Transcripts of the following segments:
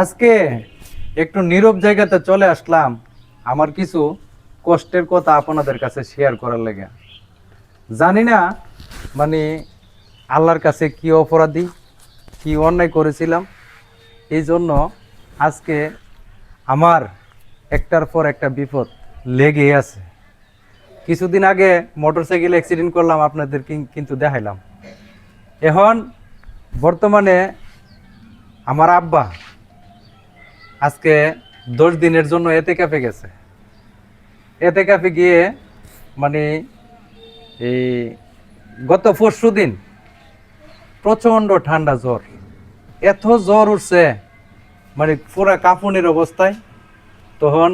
আজকে একটু নীরব জায়গাতে চলে আসলাম। আমার কিছু কষ্টের কথা আপনাদের কাছে শেয়ার করার লেগে। জানি না মানে আল্লাহর কাছে কি অপরাধী, কি অন্যায় করেছিলাম এই জন্য আজকে আমার একটার পর একটা বিপদ লেগেই আছে। কিছুদিন আগে মোটরসাইকেল অ্যাক্সিডেন্ট করলাম আপনাদের কিন্তু দেখাইলাম। এখন বর্তমানে আমার আব্বা আজকে দশ দিনের জন্য এতে কাপে গেছে। এতে কাপে গিয়ে মানে এই গত পরশু দিন প্রচণ্ড ঠান্ডা জ্বর। এত জ্বর উঠছে মানে পুরা কাঁপুনির অবস্থায়। তখন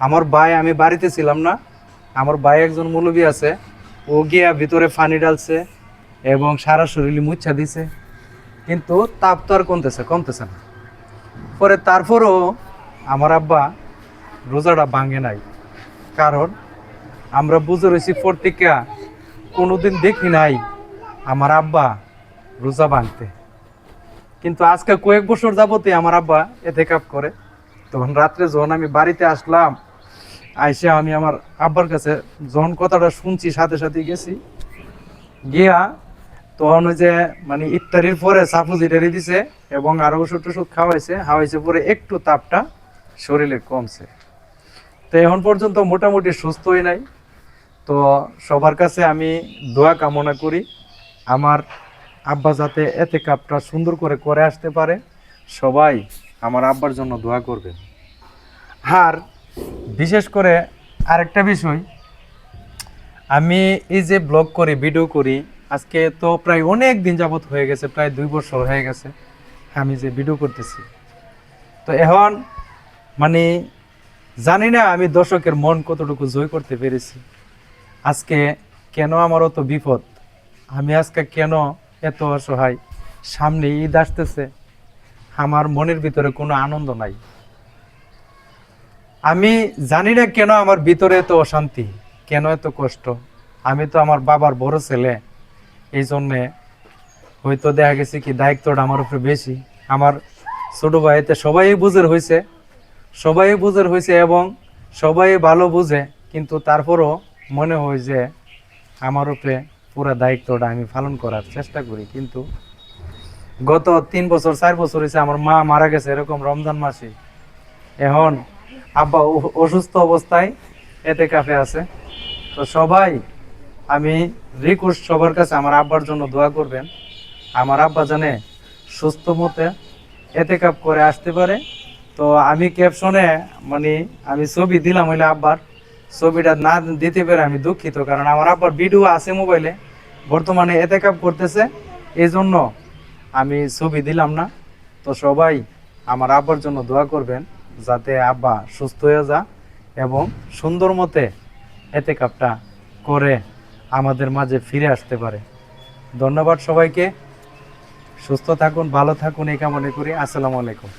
আমার ভাই, আমি বাড়িতে ছিলাম না, আমার ভাই একজন মুলবি আছে, ও গিয়া ভিতরে পানি ডালছে এবং সারা শরীরে মুচ্ছা দিছে। কিন্তু তাপ তো আর কমতেছে কমতেছে না। পরে তারপরও আমার আব্বা রোজাটা ভাঙে নাই। কারণ আমরা বুঝে রয়েছি প্রত্যেকা কোনোদিন দেখি নাই আমার আব্বা রোজা ভাঙতে। কিন্তু আজকে কয়েক বছর যাবতে আমার আব্বা এতে কাপ করে। তখন রাত্রে যখন আমি বাড়িতে আসলাম, আইসে আমি আমার আব্বার কাছে যখন কথাটা শুনছি, সাথে সাথে গেছি। গিয়া তখন ওই যে মানে ইফতারির পরে ঢেলে দিছে এবং আরও ওষুধ টষুধ খাওয়াইছে। খাওয়াইছে পরে একটু তাপটা শরীরে কমছে। তো এখন পর্যন্ত মোটামুটি সুস্থই নাই। তো সবার কাছে আমি দোয়া কামনা করি, আমার আব্বা যাতে এতে কাপটা সুন্দর করে করে আসতে পারে, সবাই আমার আব্বার জন্য দোয়া করবে আর বিশেষ করে আরেকটা বিষয়, আমি এই যে ব্লগ করি ভিডিও করি আজকে তো প্রায় অনেক দিন যাবত হয়ে গেছে, প্রায় দুই বছর হয়ে গেছে আমি যে ভিডিও করতেছি। তো এখন মানে জানি না আমি দর্শকের মন কতটুকু জয় করতে পেরেছি। আজকে কেন আমার অত বিপদ? আমি আজকে কেন এত অসহায়? সামনে ঈদ আসতেছে, আমার মনের ভিতরে কোনো আনন্দ নাই। আমি জানি না কেন আমার ভিতরে এত অশান্তি, কেন এত কষ্ট? আমি তো আমার বাবার বড় ছেলে। এই জন্যে হয়তো দেখা গেছে কি দায়িত্বটা আমার উপরে বেশি। আমার ছোট ভাইতে সবাই বুঝের হয়েছে সবাই বুঝের হয়েছে এবং সবাই ভালো বুঝে, কিন্তু তারপরও মনে হয় যে আমার উপরে পুরো দায়িত্বটা আমি পালন করার চেষ্টা করি। কিন্তু গত তিন বছর, চার বছর হয়েছে আমার মা মারা গেছে এরকম রমজান মাসে। এখন আব্বা অসুস্থ অবস্থায় এতে কাফে আছে। তো সবাই আমি রিকোয়েস্ট সবার কাছে আমার আব্বার জন্য দোয়া করবেন। আমার আব্বা জানে সুস্থ মতে এতে কাপ করে আসতে পারে। তো আমি ক্যাপশনে মানে আমি ছবি দিলাম হইলে আব্বার। ছবিটা না দিতে পেরে আমি দুঃখিত, কারণ আমার আব্বার ভিডিও আছে মোবাইলে বর্তমানে এতে কাপ করতেছে। এই জন্য আমি ছবি দিলাম না। তো সবাই আমার আব্বার জন্য দোয়া করবেন, যাতে আব্বা সুস্থ হয়ে যা এবং সুন্দর মতে এতে কাপটা করে আমাদের মাঝে ফিরে আসতে পারে। ধন্যবাদ সবাইকে। সুস্থ থাকুন, ভালো থাকুন, এই কামনা করি। আসসালামু আলাইকুম।